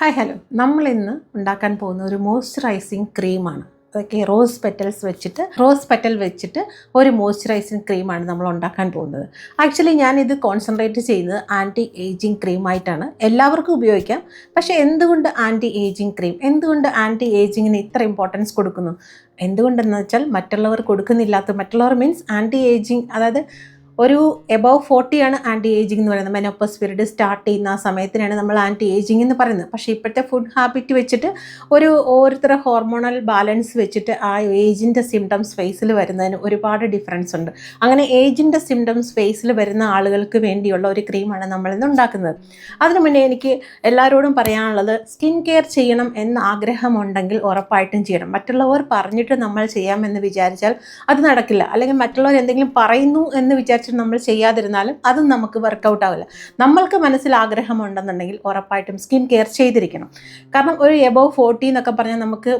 Hi hello നമ്മൾ ഇന്ന് ഉണ്ടാക്കാൻ പോകുന്ന ഒരു മോയ്സ്ചറൈസിങ് ക്രീമാണ് അതൊക്കെ റോസ് പെറ്റൽസ് വെച്ചിട്ട് റോസ് പെറ്റൽ വെച്ചിട്ട് ഒരു മോയ്സ്ചറൈസിങ് ക്രീമാണ് നമ്മൾ ഉണ്ടാക്കാൻ പോകുന്നത്. ആക്ച്വലി ഞാനിത് കോൺസെൻട്രേറ്റ് ചെയ്യുന്നത് ആന്റി ഏജിങ് ക്രീമായിട്ടാണ് എല്ലാവർക്കും ഉപയോഗിക്കാം. പക്ഷേ എന്തുകൊണ്ട് ആന്റി ഏജിങ് ക്രീം എന്തുകൊണ്ട് ആന്റി ഏജിങ്ങിന് ഇത്ര ഇമ്പോർട്ടൻസ് കൊടുക്കുന്നു? എന്തുകൊണ്ടെന്ന് വെച്ചാൽ മറ്റുള്ളവർ കൊടുക്കുന്നില്ലാത്ത മറ്റുള്ളവർ മീൻസ് ആന്റി ഏജിങ് അതായത് ഒരു എബവ് ഫോർട്ടിയാണ് ആന്റി ഏജിങ് എന്ന് പറയുന്നത്. മെനോപ്പസ് പീരീഡ് സ്റ്റാർട്ട് ചെയ്യുന്ന ആ സമയത്തിനാണ് നമ്മൾ ആന്റി ഏജിങ് എന്ന് പറയുന്നത്. പക്ഷേ ഇപ്പോഴത്തെ ഫുഡ് ഹാബിറ്റ് വെച്ചിട്ട് ഒരു ഓരോരുത്തരുടെ ഹോർമോണൽ ബാലൻസ് വെച്ചിട്ട് ആ ഏജിന്റെ സിംറ്റംസ് ഫേസിൽ വരുന്നതിന് ഒരുപാട് ഡിഫറൻസ് ഉണ്ട്. അങ്ങനെ ഏജിന്റെ സിംറ്റംസ് ഫേസിൽ വരുന്ന ആളുകൾക്ക് വേണ്ടിയുള്ള ഒരു ക്രീമാണ് നമ്മളിന്ന് ഉണ്ടാക്കുന്നത്. അതിനു മുന്നേ എനിക്ക് എല്ലാവരോടും പറയാനുള്ളത് സ്കിൻ കെയർ ചെയ്യണം എന്ന ആഗ്രഹമുണ്ടെങ്കിൽ ഉറപ്പായിട്ടും ചെയ്യണം. മറ്റുള്ളവർ പറഞ്ഞിട്ട് നമ്മൾ ചെയ്യാമെന്ന് വിചാരിച്ചാൽ അത് നടക്കില്ല. അല്ലെങ്കിൽ മറ്റുള്ളവർ എന്തെങ്കിലും പറയുന്നു എന്ന് വിചാരിച്ചിട്ട് നമ്മൾ ചെയ്യാതിരുന്നാലും അതും നമുക്ക് വർക്കൗട്ട് ആവില്ല. നമ്മൾക്ക് മനസ്സിൽ ആഗ്രഹമുണ്ടെന്നുണ്ടെങ്കിൽ ഉറപ്പായിട്ടും സ്കിൻ കെയർ ചെയ്തിരിക്കണം. കാരണം ഒരു എബോവ് ഫോർട്ടി എന്നൊക്കെ പറഞ്ഞാൽ നമുക്ക്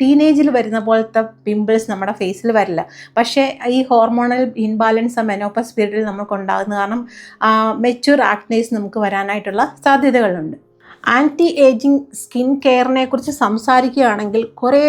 ടീനേജിൽ വരുന്ന പോലത്തെ പിമ്പിൾസ് നമ്മുടെ ഫേസിൽ വരില്ല. പക്ഷേ ഈ ഹോർമോണൽ ഇൻബാലൻസ് മെനോപ്പസ് പീരീഡിൽ നമുക്ക് ഉണ്ടാകുന്ന കാരണം മെച്യൂർ ആക്നേസ് നമുക്ക് വരാനായിട്ടുള്ള സാധ്യതകളുണ്ട്. ആന്റി ഏജിങ് സ്കിൻ കെയറിനെ കുറിച്ച് സംസാരിക്കുകയാണെങ്കിൽ കുറേ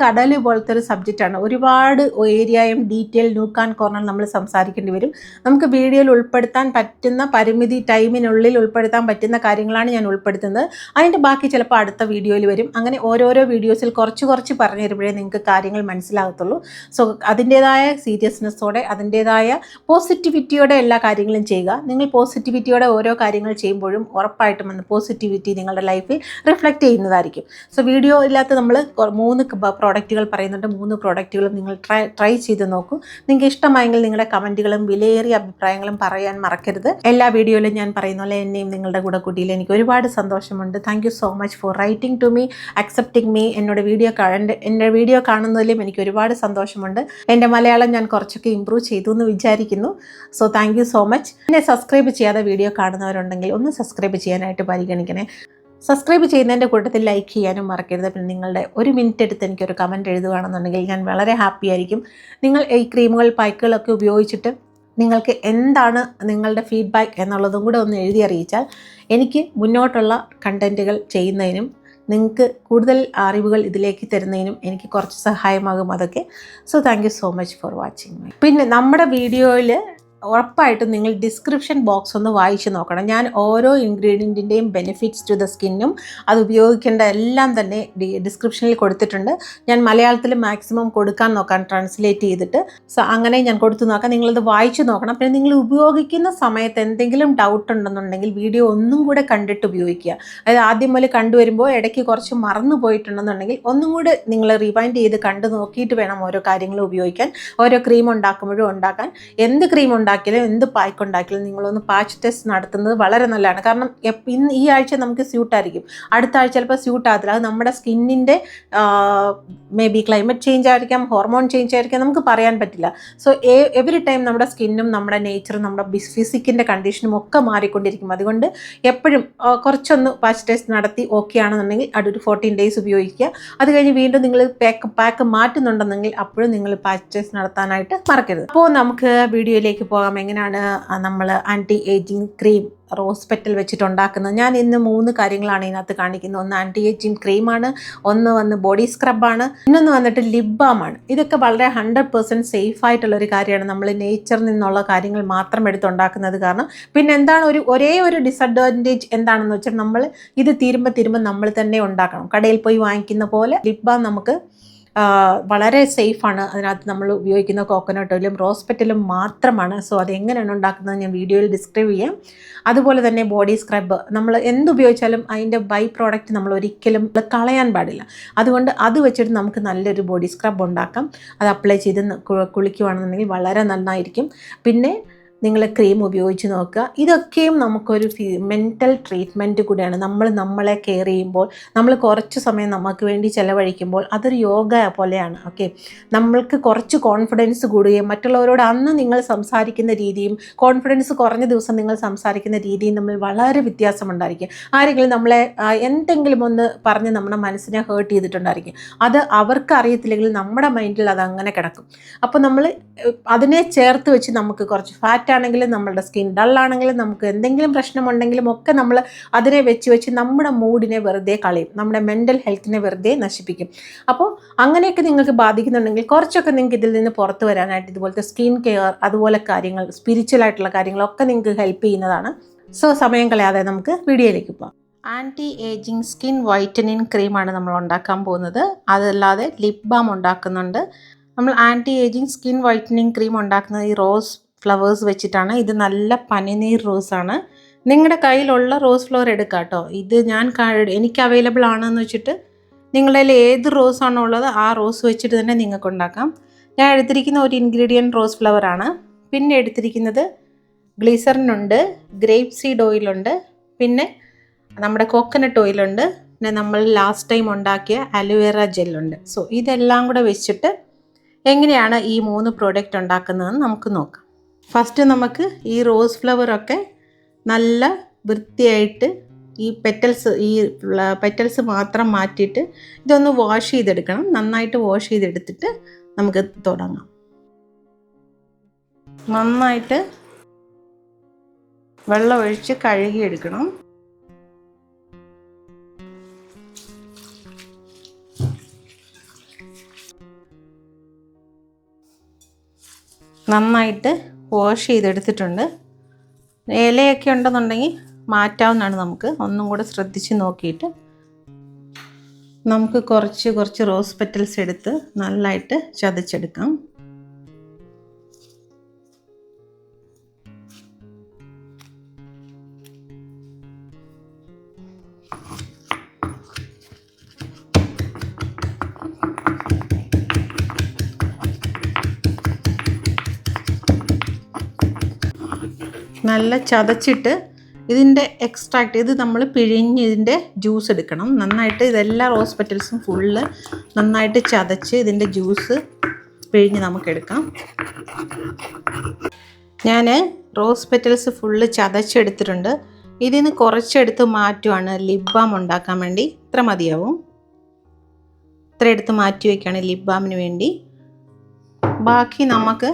കടൽ പോലത്തെ ഒരു സബ്ജക്റ്റാണ് ഒരുപാട് ഏരിയയും ഡീറ്റെയിൽ ന്യൂക്ക് ആൻഡ് കോർണർ നമ്മൾ സംസാരിക്കേണ്ടി വരും. നമുക്ക് വീഡിയോയിൽ ഉൾപ്പെടുത്താൻ പറ്റുന്ന പരിമിതി ടൈമിനുള്ളിൽ ഉൾപ്പെടുത്താൻ പറ്റുന്ന കാര്യങ്ങളാണ് ഞാൻ ഉൾപ്പെടുത്തുന്നത്. അതിന്റെ ബാക്കി ചിലപ്പോൾ അടുത്ത വീഡിയോയിൽ വരും. അങ്ങനെ ഓരോരോ വീഡിയോസിൽ കുറച്ച് കുറച്ച് പറഞ്ഞു തരുമ്പോഴേ നിങ്ങൾക്ക് കാര്യങ്ങൾ മനസ്സിലാകത്തുള്ളൂ. സോ അതിന്റേതായ സീരിയസ്നെസ്സോടെ അതിന്റേതായ പോസിറ്റിവിറ്റിയോടെ എല്ലാ കാര്യങ്ങളും ചെയ്യുക. നിങ്ങൾ പോസിറ്റിവിറ്റിയോടെ ഓരോ കാര്യങ്ങൾ ചെയ്യുമ്പോഴും ഉറപ്പായിട്ടും വന്ന് പോസിറ്റിവിറ്റി നിങ്ങളുടെ ലൈഫിൽ റിഫ്ലക്റ്റ് ചെയ്യുന്നതായിരിക്കും. സോ വീഡിയോ ഇല്ലാത്ത നമ്മൾ മൂന്ന് പ്രോഡക്റ്റുകൾ പറയുന്നുണ്ട്. മൂന്ന് പ്രോഡക്റ്റുകളും നിങ്ങൾ ട്രൈ ട്രൈ ചെയ്ത് നോക്കൂ. നിങ്ങൾക്ക് ഇഷ്ടമായെങ്കിൽ നിങ്ങളുടെ കമന്റുകളും വിലയേറിയ അഭിപ്രായങ്ങളും പറയാൻ മറക്കരുത്. എല്ലാ വീഡിയോയിലും ഞാൻ പറയുന്ന പോലെ എന്നെയും നിങ്ങളുടെ കൂടെ കൂട്ടിയിൽ എനിക്ക് ഒരുപാട് സന്തോഷമുണ്ട്. Thank so much for writing to me accepting me എന്നോട് വീഡിയോ എന്റെ വീഡിയോ കാണുന്നതിലും എനിക്ക് ഒരുപാട് സന്തോഷമുണ്ട്. എന്റെ മലയാളം ഞാൻ കുറച്ചൊക്കെ ഇമ്പ്രൂവ് ചെയ്തു എന്ന് വിചാരിക്കുന്നു. സോ താങ്ക് സോ മച്ച് എന്നെ സബ്സ്ക്രൈബ് ചെയ്യാതെ വീഡിയോ കാണുന്നവരുണ്ടെങ്കിൽ ഒന്ന് സബ്സ്ക്രൈബ് ചെയ്യാനായിട്ട് പരിഗണിക്കണേ. സബ്സ്ക്രൈബ് ചെയ്യുന്നതിന്റെ കൂട്ടത്തിൽ ലൈക്ക് ചെയ്യാനും മറക്കരുത്. പിന്നെ നിങ്ങളുടെ ഒരു മിനിറ്റ് എടുത്ത് എനിക്കൊരു കമന്റ് എഴുതുകയാണെന്നുണ്ടെങ്കിൽ ഞാൻ വളരെ ഹാപ്പി ആയിരിക്കും. നിങ്ങൾ ഈ ക്രീമുകൾ പായ്ക്കുകളൊക്കെ ഉപയോഗിച്ചിട്ട് നിങ്ങൾക്ക് എന്താണ് നിങ്ങളുടെ ഫീഡ്ബാക്ക് എന്നുള്ളതും കൂടെ ഒന്ന് എഴുതി അറിയിച്ചാൽ എനിക്ക് മുന്നോട്ടുള്ള കണ്ടന്റുകൾ ചെയ്യുന്നതിനും നിങ്ങൾക്ക് കൂടുതൽ അറിവുകൾ ഇതിലേക്ക് തരുന്നതിനും എനിക്ക് കുറച്ച് സഹായമാകും അതൊക്കെ. So thank you so much for watching പിന്നെ നമ്മുടെ വീഡിയോയിൽ ഉറപ്പായിട്ടും നിങ്ങൾ ഡിസ്ക്രിപ്ഷൻ ബോക്സ് ഒന്ന് വായിച്ച് നോക്കണം. ഞാൻ ഓരോ ഇൻഗ്രീഡിയന്റിന്റെയും ബെനിഫിറ്റ്സ് ടു ദ സ്കിന്നും അത് ഉപയോഗിക്കേണ്ട എല്ലാം തന്നെ ഡിസ്ക്രിപ്ഷനിൽ കൊടുത്തിട്ടുണ്ട്. ഞാൻ മലയാളത്തിൽ മാക്സിമം കൊടുക്കാൻ നോക്കാം ട്രാൻസ്ലേറ്റ് ചെയ്തിട്ട്. സോ അങ്ങനെ ഞാൻ കൊടുത്തു നോക്കാം. നിങ്ങളത് വായിച്ചു നോക്കണം. പിന്നെ നിങ്ങൾ ഉപയോഗിക്കുന്ന സമയത്ത് എന്തെങ്കിലും ഡൗട്ട് ഉണ്ടെന്നുണ്ടെങ്കിൽ വീഡിയോ ഒന്നും കൂടെ കണ്ടിട്ട് ഉപയോഗിക്കുക. അതായത് ആദ്യം മുതൽ കണ്ടുവരുമ്പോൾ ഇടയ്ക്ക് കുറച്ച് മറന്നു പോയിട്ടുണ്ടെന്നുണ്ടെങ്കിൽ ഒന്നും കൂടെ നിങ്ങൾ റിവൈൻഡ് ചെയ്ത് കണ്ടു നോക്കിയിട്ട് വേണം ഓരോ കാര്യങ്ങളും ഉപയോഗിക്കാൻ. ഓരോ ക്രീം ഉണ്ടാക്കുമ്പോഴും ഉണ്ടാക്കാൻ. എന്ത് ക്രീം ഉണ്ടാക്കിയാലും എന്ത് പായ്ക്ക് ഉണ്ടാക്കിയാലും നിങ്ങളൊന്ന് പാച്ച് ടെസ്റ്റ് നടത്തുന്നത് വളരെ നല്ലതാണ്. കാരണം ഇന്ന് ഈ ആഴ്ച നമുക്ക് സ്യൂട്ടായിരിക്കും അടുത്ത ആഴ്ച ചിലപ്പോൾ സ്യൂട്ട് ആകത്തില്ല. അത് നമ്മുടെ സ്കിന്നിന്റെ മേ ബി ക്ലൈമറ്റ് ചേഞ്ച് ആയിരിക്കാം ഹോർമോൺ ചേഞ്ച് ആയിരിക്കാം നമുക്ക് പറയാൻ പറ്റില്ല. സോ എവറി ടൈം നമ്മുടെ സ്കിന്നും നമ്മുടെ നേച്ചറും നമ്മുടെ ഫിസിക്കിന്റെ കണ്ടീഷനും ഒക്കെ മാറിക്കൊണ്ടിരിക്കും. അതുകൊണ്ട് എപ്പോഴും കുറച്ചൊന്ന് പാച്ച് ടെസ്റ്റ് നടത്തി ഓക്കെ ആണെന്നുണ്ടെങ്കിൽ അതൊരു ഫോർട്ടീൻ ഡേയ്സ് ഉപയോഗിക്കുക. അത് കഴിഞ്ഞ് വീണ്ടും നിങ്ങൾ പാക്ക് പാക്ക് മാറ്റുന്നുണ്ടെന്നെങ്കിൽ അപ്പോഴും നിങ്ങൾ പാച്ച് ടെസ്റ്റ് നടത്താനായിട്ട് മറക്കരുത്. അപ്പോൾ നമുക്ക് വീഡിയോയിലേക്ക് പോകാം. എങ്ങനെയാണ് നമ്മൾ anti ageing cream rose petal വെച്ചിട്ടുണ്ടാക്കുന്നത്? ഞാൻ ഇന്ന് മൂന്ന് കാര്യങ്ങളാണ് ഇതിനകത്ത് കാണിക്കുന്നത്. ഒന്ന് ആന്റി ഏജിങ് ക്രീമാണ് ഒന്ന് വന്ന് ബോഡി സ്ക്രബാണ് ഇന്നൊന്ന് വന്നിട്ട് ലിപ് ബാമാണ് ഇതൊക്കെ വളരെ ഹൺഡ്രഡ് പെർസെന്റ് സേഫ് ആയിട്ടുള്ള ഒരു കാര്യമാണ് നമ്മൾ നേച്ചറിൽ നിന്നുള്ള കാര്യങ്ങൾ മാത്രം എടുത്തുണ്ടാക്കുന്നത് കാരണം പിന്നെ എന്താണ് ഒരു ഒരേ ഒരു ഡിസഡ്വാന്റേജ് എന്താണെന്ന് വെച്ചാൽ നമ്മൾ ഇത് തീരുമ്പോൾ തീരുമ്പോൾ നമ്മൾ തന്നെ ഉണ്ടാക്കണം. കടയിൽ പോയി വാങ്ങിക്കുന്ന പോലെ ലിപ് ബാം നമുക്ക് വളരെ സേഫാണ് അതിനകത്ത് നമ്മൾ ഉപയോഗിക്കുന്ന കോക്കനട്ട് ഓയിലും റോസ് പെറ്റലും മാത്രമാണ്. സോ അത് എങ്ങനെയാണ് ഉണ്ടാക്കുന്നത് ഞാൻ വീഡിയോയിൽ ഡിസ്ക്രൈബ് ചെയ്യാം. അതുപോലെ തന്നെ ബോഡി സ്ക്രബ് നമ്മൾ എന്തുപയോഗിച്ചാലും അതിന്റെ ബൈ പ്രോഡക്റ്റ് നമ്മൾ ഒരിക്കലും കളയാൻ പാടില്ല. അതുകൊണ്ട് അത് വെച്ചിട്ട് നമുക്ക് നല്ലൊരു ബോഡി സ്ക്രബ് ഉണ്ടാക്കാം. അത് അപ്ലൈ ചെയ്ത് കുളിക്കുകയാണെന്നുണ്ടെങ്കിൽ വളരെ നന്നായിരിക്കും. പിന്നെ നിങ്ങൾ ക്രീം ഉപയോഗിച്ച് നോക്കുക. ഇതൊക്കെയും നമുക്കൊരു മെന്റൽ ട്രീറ്റ്മെന്റ് കൂടിയാണ്. നമ്മൾ നമ്മളെ കെയർ ചെയ്യുമ്പോൾ നമ്മൾ കുറച്ച് സമയം നമുക്ക് വേണ്ടി ചിലവഴിക്കുമ്പോൾ അതൊരു യോഗ പോലെയാണ്. ഓക്കെ നമ്മൾക്ക് കുറച്ച് കോൺഫിഡൻസ് കൂടുകയും മറ്റുള്ളവരോട് അന്ന് നിങ്ങൾ സംസാരിക്കുന്ന രീതിയും കോൺഫിഡൻസ് കുറഞ്ഞ ദിവസം നിങ്ങൾ സംസാരിക്കുന്ന രീതിയും തമ്മിൽ വളരെ വ്യത്യാസമുണ്ടായിരിക്കും. ആരെങ്കിലും നമ്മളെ എന്തെങ്കിലും ഒന്ന് പറഞ്ഞ് നമ്മുടെ മനസ്സിനെ ഹേർട്ട് ചെയ്തിട്ടുണ്ടായിരിക്കും. അത് അവർക്ക് അറിയത്തില്ലെങ്കിൽ നമ്മുടെ മൈൻഡിൽ അത് അങ്ങനെ കിടക്കും. അപ്പോൾ നമ്മൾ അതിനെ ചേർത്ത് വെച്ച് നമുക്ക് കുറച്ച് ഫാറ്റ് ആണെങ്കിലും നമ്മളുടെ സ്കിൻ ഡൾ ആണെങ്കിലും നമുക്ക് എന്തെങ്കിലും പ്രശ്നമുണ്ടെങ്കിലും ഒക്കെ നമ്മൾ അതിനെ വെച്ച് വെച്ച് നമ്മുടെ മൂഡിനെ വെറുതെ കളയും. നമ്മുടെ മെന്റൽ ഹെൽത്തിനെ വെറുതെ നശിപ്പിക്കും. അപ്പോൾ അങ്ങനെയൊക്കെ നിങ്ങൾക്ക് ബാധിക്കുന്നുണ്ടെങ്കിൽ കുറച്ചൊക്കെ നിങ്ങൾക്ക് ഇതിൽ നിന്ന് പുറത്ത് വരാനായിട്ട് ഇതുപോലത്തെ സ്കിൻ കെയർ അതുപോലെ കാര്യങ്ങൾ സ്പിരിച്വൽ ആയിട്ടുള്ള കാര്യങ്ങളൊക്കെ നിങ്ങൾക്ക് ഹെൽപ്പ് ചെയ്യുന്നതാണ്. സോ സമയം കളയാതെ നമുക്ക് വീഡിയോയിലേക്ക് പോകാം. ആന്റി ഏജിങ് സ്കിൻ വൈറ്റനിങ് ക്രീമാണ് നമ്മൾ ഉണ്ടാക്കാൻ പോകുന്നത്. അതല്ലാതെ ലിപ് ബാം ഉണ്ടാക്കുന്നുണ്ട്. നമ്മൾ anti ageing skin whitening cream ഉണ്ടാക്കുന്നത് ഈ റോസ് ഫ്ലവേഴ്സ് വെച്ചിട്ടാണ്. ഇത് നല്ല പനിനീർ റോസ് ആണ് നിങ്ങളുടെ കയ്യിലുള്ള റോസ് ഫ്ലവർ എടുക്കാം കേട്ടോ ഇത് ഞാൻ എനിക്ക് അവൈലബിൾ ആണെന്ന് വെച്ചിട്ട് നിങ്ങളുടെ കയ്യിൽ ഏത് റോസ് ആണോ ഉള്ളത് ആ റോസ് വെച്ചിട്ട് തന്നെ നിങ്ങൾക്ക് ഉണ്ടാക്കാം. ഞാൻ എടുത്തിരിക്കുന്ന ഒരു ഇൻഗ്രീഡിയന്റ് റോസ് ഫ്ലവർ ആണ്. പിന്നെ എടുത്തിരിക്കുന്നത് ഗ്ലീസറിനുണ്ട് ഗ്രേപ്പ് സീഡ് ഓയിലുണ്ട് പിന്നെ നമ്മുടെ കോക്കനട്ട് ഓയിലുണ്ട് പിന്നെ നമ്മൾ ലാസ്റ്റ് ടൈം ഉണ്ടാക്കിയ അലോവേറ ജെല്ലുണ്ട്. സോ ഇതെല്ലാം കൂടെ വെച്ചിട്ട് എങ്ങനെയാണ് ഈ മൂന്ന് പ്രോഡക്റ്റ് ഉണ്ടാക്കുന്നതെന്ന് നമുക്ക് നോക്കാം. ഫസ്റ്റ് നമുക്ക് ഈ റോസ് ഫ്ലവറൊക്കെ നല്ല വൃത്തിയായിട്ട് ഈ പെറ്റൽസ് ഈ പെറ്റൽസ് മാത്രം മാറ്റിയിട്ട് ഇതൊന്ന് വാഷ് ചെയ്തെടുക്കണം. നന്നായിട്ട് വാഷ് ചെയ്തെടുത്തിട്ട് നമുക്ക് തുടങ്ങാം. നന്നായിട്ട് വെള്ളം ഒഴിച്ച് കഴുകിയെടുക്കണം. നന്നായിട്ട് വാഷ് ചെയ്തെടുത്തിട്ടുണ്ട്. ഇലയൊക്കെ ഉണ്ടെന്നുണ്ടെങ്കിൽ മാറ്റാവുന്നതാണ് നമുക്ക്. ഒന്നും കൂടെ ശ്രദ്ധിച്ച് നോക്കിയിട്ട് നമുക്ക് കുറച്ച് കുറച്ച് റോസ് പെറ്റൽസ് എടുത്ത് നല്ലതായിട്ട് ചതച്ചെടുക്കാം. നല്ല ചതച്ചിട്ട് ഇതിന്റെ എക്സ്ട്രാക്ട് ഇത് നമ്മൾ പിഴിഞ്ഞ് ഇതിന്റെ ജ്യൂസ് എടുക്കണം. നന്നായിട്ട് ഇതെല്ലാ റോസ് പെറ്റൽസും ഫുള്ള് നന്നായിട്ട് ചതച്ച് ഇതിന്റെ ജ്യൂസ് പിഴിഞ്ഞ് നമുക്കെടുക്കാം ഞാൻ റോസ് പെറ്റൽസ് ഫുള്ള് ചതച്ചെടുത്തിട്ടുണ്ട്. ഇതിൽ നിന്ന് കുറച്ചെടുത്ത് മാറ്റുവാണ് ലിബാം ഉണ്ടാക്കാൻ വേണ്ടി. ഇത്ര മതിയാവും. ഇത്ര എടുത്ത് മാറ്റി വയ്ക്കുകയാണ് ലിബാമിന് ബാമിന് വേണ്ടി. ബാക്കി നമുക്ക്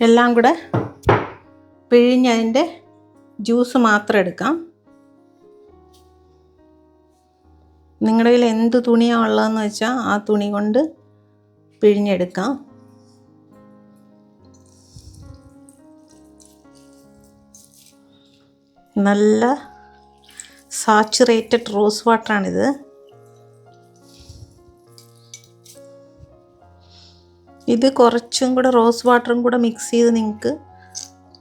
എല്ലാം കൂടെ പിഴിഞ്ഞതിന്റെ ജ്യൂസ് മാത്രം എടുക്കാം. നിങ്ങളുടെ കയ്യിൽ എന്ത് തുണിയാണ് ഉള്ളതെന്ന് വെച്ചാൽ ആ തുണി കൊണ്ട് പിഴിഞ്ഞെടുക്കാം. നല്ല സാച്ചുറേറ്റഡ് റോസ് വാട്ടറാണിത്. ഇത് കുറച്ചും കൂടെ റോസ് വാട്ടറും കൂടെ മിക്സ് ചെയ്ത് നിങ്ങൾക്ക്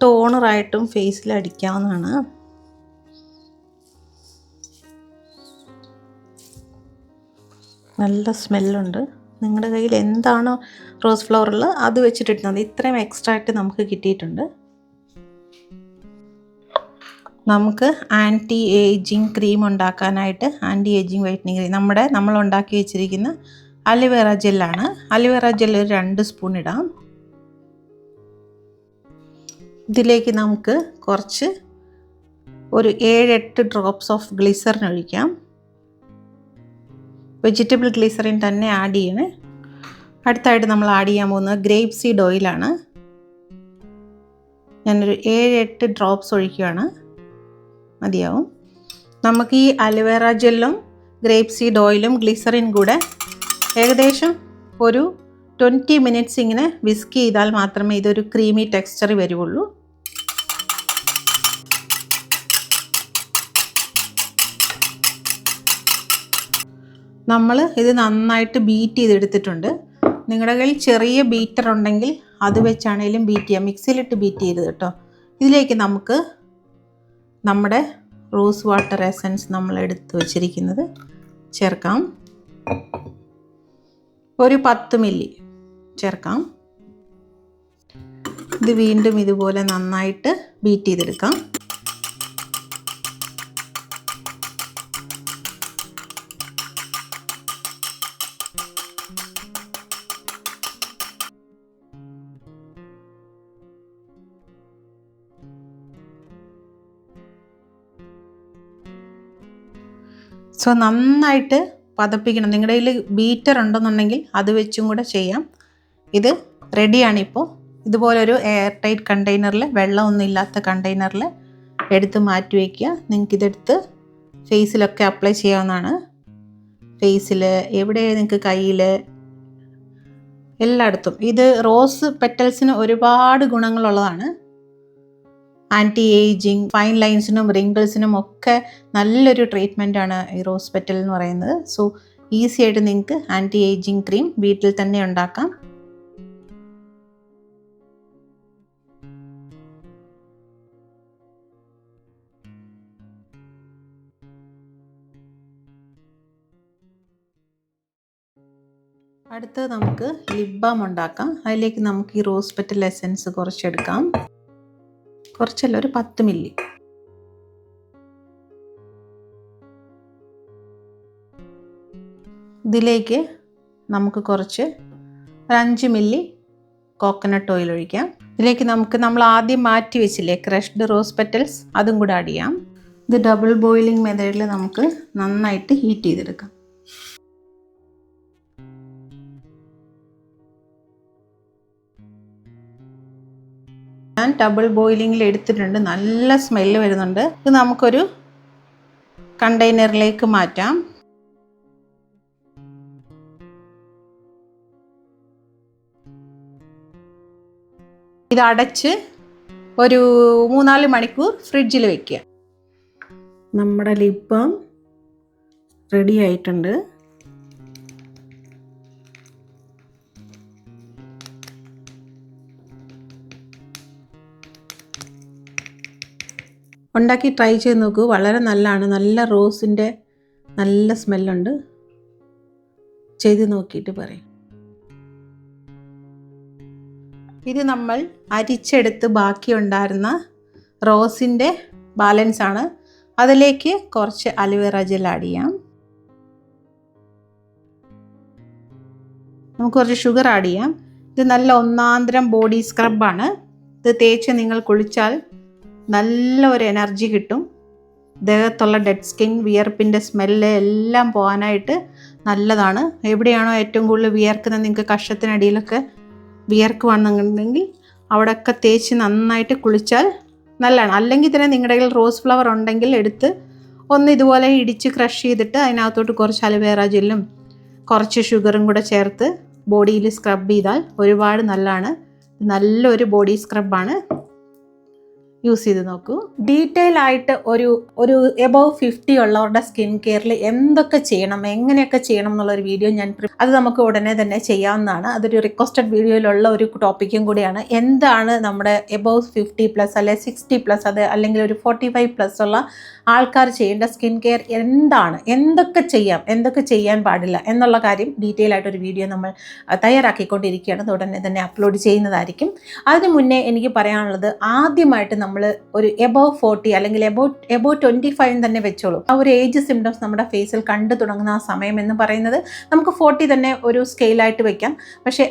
ടോണറായിട്ടും ഫേസിൽ അടിക്കാവുന്നതാണ്. നല്ല സ്മെല്ലുണ്ട് നിങ്ങളുടെ കയ്യിൽ എന്താണോ റോസ് ഫ്ലവറിൽ അത് വെച്ചിട്ടിട്ടുണ്ട് മതി. ഇത്രയും എക്സ്ട്രാക്റ്റ് നമുക്ക് കിട്ടിയിട്ടുണ്ട്. നമുക്ക് ആന്റി ഏജിങ് ക്രീം ഉണ്ടാക്കാനായിട്ട് ആന്റി ഏജിങ് വൈറ്റനിങ് ക്രീം നമ്മുടെ നമ്മൾ ഉണ്ടാക്കി വെച്ചിരിക്കുന്ന അലോവേറ ജെല്ലാണ്. അലോവേറ ജെല്ല് ഒരു രണ്ട് സ്പൂൺ ഇടാം. ഇതിലേക്ക് നമുക്ക് കുറച്ച് ഒരു ഏഴെട്ട് ഡ്രോപ്സ് ഓഫ് ഗ്ലിസറിൻ ഒഴിക്കാം. വെജിറ്റബിൾ ഗ്ലിസറിൻ തന്നെ ആഡ് ചെയ്യണേ. അടുത്തായിട്ട് നമ്മൾ ആഡ് ചെയ്യാൻ പോകുന്നത് ഗ്രേപ്പ് സീഡ് ഓയിലാണ് ഞാനൊരു ഏഴ് എട്ട് ഡ്രോപ്സ് ഒഴിക്കുകയാണ് മതിയാവും. നമുക്ക് ഈ അലുവേറ ജെല്ലും ഗ്രേപ്പ് സീഡ് ഓയിലും ഗ്ലിസറിൻ കൂടെ ഏകദേശം ഒരു ട്വന്റി മിനിറ്റ്സ് ഇങ്ങനെ വിസ്ക് ചെയ്താൽ മാത്രമേ ഇതൊരു ക്രീമി ടെക്സ്ചർ വരുള്ളൂ നമ്മൾ ഇത് നന്നായിട്ട് ബീറ്റ് ചെയ്തെടുത്തിട്ടുണ്ട്. നിങ്ങളുടെ കയ്യിൽ ചെറിയ ബീറ്റർ ഉണ്ടെങ്കിൽ അത് വെച്ചാണേലും ബീറ്റ് ചെയ്യാം. മിക്സിയിലിട്ട് ബീറ്റ് ചെയ്ത് കേട്ടോ. ഇതിലേക്ക് നമുക്ക് നമ്മുടെ റോസ് വാട്ടർ എസൻസ് നമ്മൾ എടുത്ത് വച്ചിരിക്കുന്നത് ചേർക്കാം. ഒരു പത്ത് മില്ലി ചേർക്കാം. ഇത് വീണ്ടും ഇതുപോലെ നന്നായിട്ട് ബീറ്റ് ചെയ്തെടുക്കാം. സോ നന്നായിട്ട് പതപ്പിക്കണം. നിങ്ങളുടെ കയ്യിൽ ബീറ്റർ ഉണ്ടെന്നുണ്ടെങ്കിൽ അത് വെച്ചും കൂടെ ചെയ്യാം. ഇത് റെഡിയാണ് റെഡിയാണിപ്പോൾ ഇതുപോലൊരു എയർ ടൈറ്റ് കണ്ടെയ്നറിൽ വെള്ളമൊന്നും ഇല്ലാത്ത കണ്ടെയ്നറിൽ എടുത്ത് മാറ്റി വയ്ക്കുക നിങ്ങൾക്കിതെടുത്ത് ഫേസിലൊക്കെ അപ്ലൈ ചെയ്യാവുന്നതാണ്. ഫേസിൽ എവിടെ നിങ്ങൾക്ക് കയ്യിൽ എല്ലായിടത്തും. ഇത് റോസ് പെറ്റൽസിന് ഒരുപാട് ഗുണങ്ങളുള്ളതാണ്. ആന്റി ഏജിങ് ഫൈൻ ലൈൻസിനും റിങ്കിൾസിനും ഒക്കെ നല്ലൊരു ട്രീറ്റ്മെന്റ് ആണ് ഈ റോസ് പെറ്റൽ എന്ന് പറയുന്നത്. സോ ഈസി ആയിട്ട് നിങ്ങൾക്ക് ആന്റി ഏജിങ് ക്രീം വീട്ടിൽ തന്നെ ഉണ്ടാക്കാം. അടുത്തത് നമുക്ക് ലിപ് ബാം ഉണ്ടാക്കാം. അതിലേക്ക് നമുക്ക് ഈ റോസ് പെറ്റൽ എസൻസ് കുറച്ചെടുക്കാം. കുറച്ചല്ല ഒരു പത്ത് മില്ലി. ഇതിലേക്ക് നമുക്ക് കുറച്ച് ഒരു അഞ്ച് മില്ലി കോക്കനട്ട് ഓയിൽ ഒഴിക്കാം. ഇതിലേക്ക് നമുക്ക് നമ്മൾ ആദ്യം മാറ്റി വെച്ചില്ലേ ക്രഷ്ഡ് റോസ് പെറ്റൽസ് അതും കൂടെ ആഡ് ചെയ്യാം. ഇത് ഡബിൾ ബോയിലിംഗ് മെത്തേഡിൽ നമുക്ക് നന്നായിട്ട് ഹീറ്റ് ചെയ്തെടുക്കാം. ഞാൻ ഡബിൾ ബോയിലിങ്ങിൽ എടുത്തിട്ടുണ്ട്. നല്ല സ്മെല്ല് വരുന്നുണ്ട്. ഇത് നമുക്കൊരു കണ്ടെയ്നറിലേക്ക് മാറ്റാം. ഇത് അടച്ച് ഒരു മൂന്നാൽ മണിക്കൂർ ഫ്രിഡ്ജിൽ വെക്കുക. നമ്മുടെ ലിപ്പം റെഡി ആയിട്ടുണ്ട്. ഉണ്ടാക്കി ട്രൈ ചെയ്ത് നോക്കൂ. വളരെ നല്ലതാണ്. നല്ല റോസിന്റെ നല്ല സ്മെല്ലുണ്ട് ചെയ്ത് നോക്കിയിട്ട് പറയും. ഇത് നമ്മൾ അരിച്ചെടുത്ത് ബാക്കിയുണ്ടായിരുന്ന റോസിന്റെ ബാലൻസ് ആണ്. അതിലേക്ക് കുറച്ച് അലുവേറ ജെൽ ആഡ് ചെയ്യാം. നമുക്ക് കുറച്ച് ഷുഗർ ആഡ് ചെയ്യാം. ഇത് നല്ല ഒന്നാന്തരം ബോഡി സ്ക്രബാണ് ഇത് തേച്ച് നിങ്ങൾ കുളിച്ചാൽ നല്ല ഒരു എനർജി കിട്ടും. ദേഹത്തുള്ള ഡെഡ് സ്കിൻ വിയർപ്പിന്റെ സ്മെല്ല് എല്ലാം പോകാനായിട്ട് നല്ലതാണ്. എവിടെയാണോ ഏറ്റവും കൂടുതൽ വിയർക്കുന്നത് നിങ്ങൾക്ക് കഷത്തിനടിയിലൊക്കെ വിയർക്കുവാണെന്നുണ്ടെങ്കിൽ അവിടെയൊക്കെ തേച്ച് നന്നായിട്ട് കുളിച്ചാൽ നല്ലതാണ്. അല്ലെങ്കിൽ തന്നെ നിങ്ങളുടെ കയ്യിൽ റോസ് ഫ്ലവർ ഉണ്ടെങ്കിൽ എടുത്ത് ഒന്ന് ഇതുപോലെ ഇടിച്ച് ക്രഷ് ചെയ്തിട്ട് അതിനകത്തോട്ട് കുറച്ച് അലുവേറ ജെല്ലും കുറച്ച് ഷുഗറും കൂടെ ചേർത്ത് ബോഡിയിൽ സ്ക്രബ് ചെയ്താൽ ഒരുപാട് നല്ലതാണ്. നല്ലൊരു ബോഡി സ്ക്രബാണ് യൂസ് ചെയ്ത് നോക്കൂ. ഡീറ്റെയിൽ ആയിട്ട് ഒരു ഒരു എബവ് ഫിഫ്റ്റി ഉള്ളവരുടെ സ്കിൻ കെയറിൽ എന്തൊക്കെ ചെയ്യണം എങ്ങനെയൊക്കെ ചെയ്യണം എന്നുള്ളൊരു വീഡിയോ ഞാൻ അത് നമുക്ക് ഉടനെ തന്നെ ചെയ്യാവുന്നതാണ്. അതൊരു റിക്വസ്റ്റഡ് വീഡിയോയിലുള്ള ഒരു ടോപ്പിക്കും കൂടിയാണ്. എന്താണ് നമ്മുടെ എബവ് ഫിഫ്റ്റി പ്ലസ് അല്ലെ സിക്സ്റ്റി പ്ലസ് അത് അല്ലെങ്കിൽ ഒരു ഫോർട്ടി ഫൈവ് പ്ലസ് ഉള്ള ആൾക്കാർ ചെയ്യേണ്ട സ്കിൻ കെയർ എന്താണ്? എന്തൊക്കെ ചെയ്യാം? എന്തൊക്കെ ചെയ്യാൻ പാടില്ല? എന്നുള്ള കാര്യം ഡീറ്റെയിൽ ആയിട്ട് ഒരു വീഡിയോ നമ്മൾ തയ്യാറാക്കിക്കൊണ്ടിരിക്കുകയാണ്. അത് ഉടനെ തന്നെ അപ്ലോഡ് ചെയ്യുന്നതായിരിക്കും. അതിനു മുന്നേ എനിക്ക് പറയാനുള്ളത് ആദ്യമായിട്ട് നമ്മൾ ഒരു എബോവ് ഫോർട്ടി അല്ലെങ്കിൽ എബോ എബോ ട്വന്റി ഫൈവ് തന്നെ വെച്ചോളൂ. ആ ഒരു ഏജ് സിംറ്റംസ് നമ്മുടെ ഫേസിൽ കണ്ടു തുടങ്ങുന്ന ആ സമയം എന്ന് പറയുന്നത് നമുക്ക് ഫോർട്ടി തന്നെ ഒരു സ്കെയിലായിട്ട് വെക്കാം. പക്ഷേ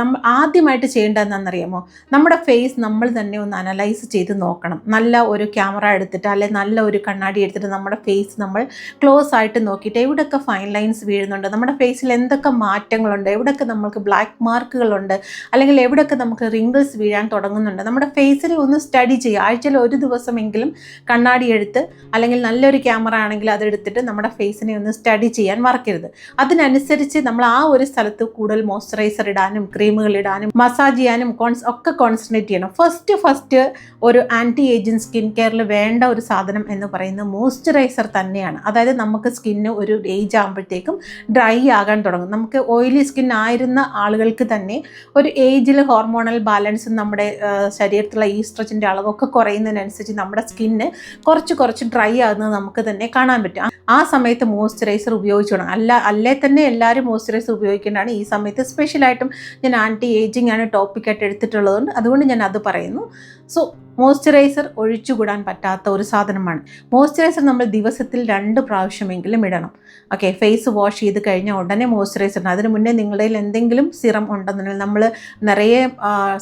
നമ്മൾ ആദ്യമായിട്ട് ചെയ്യേണ്ടതെന്നറിയാമോ നമ്മുടെ ഫേസ് നമ്മൾ തന്നെ ഒന്ന് അനലൈസ് ചെയ്ത് നോക്കണം. നല്ല ഒരു ക്യാമറ എടുത്തിട്ട് അല്ലെങ്കിൽ നല്ല ഒരു കണ്ണാടി എടുത്തിട്ട് നമ്മുടെ ഫേസ് നമ്മൾ ക്ലോസ് ആയിട്ട് നോക്കിയിട്ട് എവിടെയൊക്കെ ഫൈൻ ലൈൻസ് വീഴുന്നുണ്ട് നമ്മുടെ ഫേസിൽ എന്തൊക്കെ മാറ്റങ്ങളുണ്ട് എവിടെയൊക്കെ നമുക്ക് ബ്ലാക്ക് മാർക്കുകളുണ്ട് അല്ലെങ്കിൽ എവിടെയൊക്കെ നമുക്ക് റിങ്കിൾസ് വീഴാൻ തുടങ്ങുന്നുണ്ട് നമ്മുടെ ഫേസിൽ ഒന്ന് സ്റ്റഡി ചെയ്യുക. ആഴ്ചയിൽ ഒരു ദിവസമെങ്കിലും കണ്ണാടി എടുത്ത് അല്ലെങ്കിൽ നല്ലൊരു ക്യാമറ ആണെങ്കിൽ അതെടുത്തിട്ട് നമ്മുടെ ഫേസിനെ ഒന്ന് സ്റ്റഡി ചെയ്യാൻ മറക്കരുത്. അതിനനുസരിച്ച് നമ്മൾ ആ ഒരു സ്ഥലത്ത് കൂടുതൽ മോയ്സ്ചറൈസർ ഇടാനും ക്രീമുകൾ ഇടാനും മസാജ് ചെയ്യാനും കോൺസ് ഒക്കെ കോൺസെൻട്രേറ്റ് ചെയ്യണം. ഫസ്റ്റ് ഫസ്റ്റ് ഒരു ആന്റി ഏജിങ് സ്കിൻ കെയറിൽ വേണ്ട ഒരു സാധനം എന്ന് പറയുന്നത് മോയ്സ്ചറൈസർ തന്നെയാണ്. അതായത് നമുക്ക് സ്കിന്ന് ഒരു ഏജ് ആകുമ്പോഴത്തേക്കും ഡ്രൈ ആകാൻ തുടങ്ങും. നമുക്ക് ഓയിലി സ്കിൻ ആയിരുന്ന ആളുകൾക്ക് തന്നെ ഒരു ഏജിൽ ഹോർമോണൽ ബാലൻസ് നമ്മുടെ ശരീരത്തിലുള്ള ഈസ്ട്രജന്റെ അളവൊക്കെ കുറയുന്നതിനനുസരിച്ച് നമ്മുടെ സ്കിന്ന് കുറച്ച് കുറച്ച് ഡ്രൈ ആകുന്നത് നമുക്ക് തന്നെ കാണാൻ പറ്റും. ആ സമയത്ത് മോയ്സ്ചറൈസർ ഉപയോഗിച്ചു തുടങ്ങും. അല്ല അല്ലേ തന്നെ എല്ലാവരും മോയ്സ്ചറൈസർ ഉപയോഗിക്കേണ്ടതാണ്. ഈ സമയത്ത് സ്പെഷ്യലായിട്ടും ഞാൻ ആന്റി ഏജിങ് ആണ് ടോപ്പിക്കായിട്ട് എടുത്തിട്ടുള്ളതുകൊണ്ട് അതുകൊണ്ട് ഞാൻ അത് പറയുന്നു. സോ മോയ്സ്ചറൈസർ ഒഴിച്ചുകൂടാൻ പറ്റാത്ത ഒരു സാധനമാണ്. മോയ്സ്ചറൈസർ നമ്മൾ ദിവസത്തിൽ രണ്ട് പ്രാവശ്യമെങ്കിലും ഇടണം. ഓക്കെ ഫേസ് വാഷ് ചെയ്ത് കഴിഞ്ഞാൽ ഉടനെ മോയ്സ്ചറൈസർ അതിന് മുന്നേ നിങ്ങളുടെ എന്തെങ്കിലും സിറം ഉണ്ടെന്നുണ്ടെങ്കിൽ നമ്മൾ നിറയെ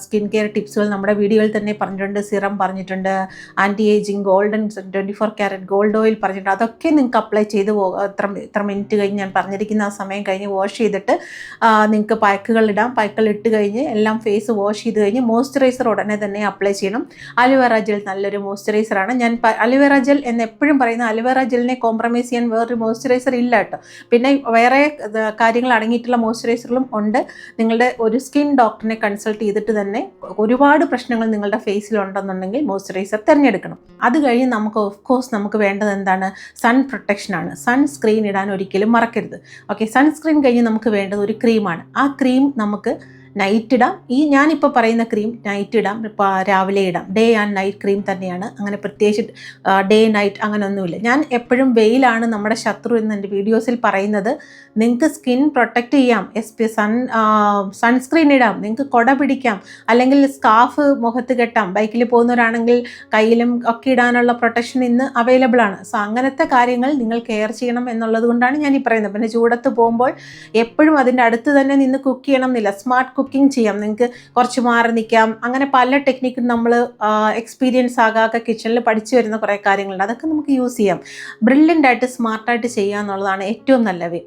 സ്കിൻ കെയർ ടിപ്സുകൾ നമ്മുടെ വീഡിയോയിൽ തന്നെ പറഞ്ഞിട്ടുണ്ട്. സിറം പറഞ്ഞിട്ടുണ്ട് anti ageing golden twenty four carat gold oil പറഞ്ഞിട്ടുണ്ട്. അതൊക്കെ നിങ്ങൾക്ക് അപ്ലൈ ചെയ്ത് ഇത്ര ഇത്ര മിനിറ്റ് കഴിഞ്ഞ് ഞാൻ പറഞ്ഞിരിക്കുന്ന ആ സമയം കഴിഞ്ഞ് വാഷ് ചെയ്തിട്ട് നിങ്ങൾക്ക് പയക്കുകൾ ഇടാം. പാക്കുകൾ ഇട്ട് കഴിഞ്ഞ് എല്ലാം ഫേസ് വാഷ് ചെയ്ത് കഴിഞ്ഞ് മോയ്സ്ചറൈസർ ഉടനെ തന്നെ അപ്ലൈ ചെയ്യണം. അലുവേറ ജെൽ നല്ലൊരു മോയ്സ്ചറൈസറാണ്. ഞാൻ അലുവേറ ജെൽ എന്ന് എപ്പോഴും പറയുന്ന അലുവേറ ജെല്ലിനെ കോംപ്രമൈസ് ചെയ്യാൻ വേറൊരു മോയ്സ്ചറൈസർ ഇല്ല കേട്ടോ. പിന്നെ വേറെ കാര്യങ്ങൾ അടങ്ങിയിട്ടുള്ള മോയ്സ്ചറൈസറുകളും ഉണ്ട്. നിങ്ങളുടെ ഒരു സ്കിൻ ഡോക്ടറിനെ കൺസൾട്ട് ചെയ്തിട്ട് തന്നെ ഒരുപാട് പ്രശ്നങ്ങൾ നിങ്ങളുടെ ഫേസിൽ ഉണ്ടെന്നുണ്ടെങ്കിൽ മോയ്സ്ചറൈസർ തിരഞ്ഞെടുക്കണം. അത് കഴിഞ്ഞ് നമുക്ക് ഓഫ് കോഴ്സ് നമുക്ക് വേണ്ടത് എന്താണ്? സൺ പ്രൊട്ടക്ഷനാണ് സൺ സ്ക്രീൻ ഇടാൻ ഒരിക്കലും മറക്കരുത്. ഓക്കെ സൺസ്ക്രീൻ കഴിഞ്ഞ് നമുക്ക് വേണ്ടത് ഒരു ക്രീമാണ് ആ ക്രീം നമുക്ക് നൈറ്റ് ഇടാം. ഈ ഞാനിപ്പോൾ പറയുന്ന ക്രീം നൈറ്റ് ഇടാം. രാവിലെ ഇടാം. ഡേ ആൻഡ് നൈറ്റ് ക്രീം തന്നെയാണ്. അങ്ങനെ പ്രത്യേകിച്ച് ഡേ നൈറ്റ് അങ്ങനെ ഒന്നുമില്ല ഞാൻ എപ്പോഴും വെയിലാണ് നമ്മുടെ ശത്രു എന്ന് എന്റെ വീഡിയോസിൽ പറയുന്നത്. നിങ്ങൾക്ക് സ്കിൻ പ്രൊട്ടക്റ്റ് ചെയ്യാം. എസ് പി സൺ സൺസ്ക്രീൻ ഇടാം. നിങ്ങൾക്ക് കൊട പിടിക്കാം. അല്ലെങ്കിൽ സ്കാഫ് മുഖത്ത് കെട്ടാം. ബൈക്കിൽ പോകുന്നവരാണെങ്കിൽ കയ്യിലും ഒക്കെ ഇടാനുള്ള പ്രൊട്ടക്ഷൻ ഇന്ന് അവൈലബിൾ ആണ്. സോ അങ്ങനത്തെ കാര്യങ്ങൾ നിങ്ങൾ കെയർ ചെയ്യണം എന്നുള്ളത് കൊണ്ടാണ് ഞാൻ ഈ പറയുന്നത്. പിന്നെ ചൂടത്ത് പോകുമ്പോൾ എപ്പോഴും അതിന്റെ അടുത്ത് തന്നെ നിന്ന് കുക്ക് ചെയ്യണം എന്നില്ല. സ്മാർട്ട് കുക്കിംഗ് ചെയ്യാം. നിങ്ങൾക്ക് കുറച്ച് മാറി നിൽക്കാം. അങ്ങനെ പല ടെക്നിക്കും നമ്മൾ എക്സ്പീരിയൻസ് ആകാതെ കിച്ചണിൽ പഠിച്ചു വരുന്ന കുറേ കാര്യങ്ങളുണ്ട്. അതൊക്കെ നമുക്ക് യൂസ് ചെയ്യാം. ബ്രില്യന്റ് ആയിട്ട് സ്മാർട്ടായിട്ട് ചെയ്യുക എന്നുള്ളതാണ് ഏറ്റവും നല്ല വേ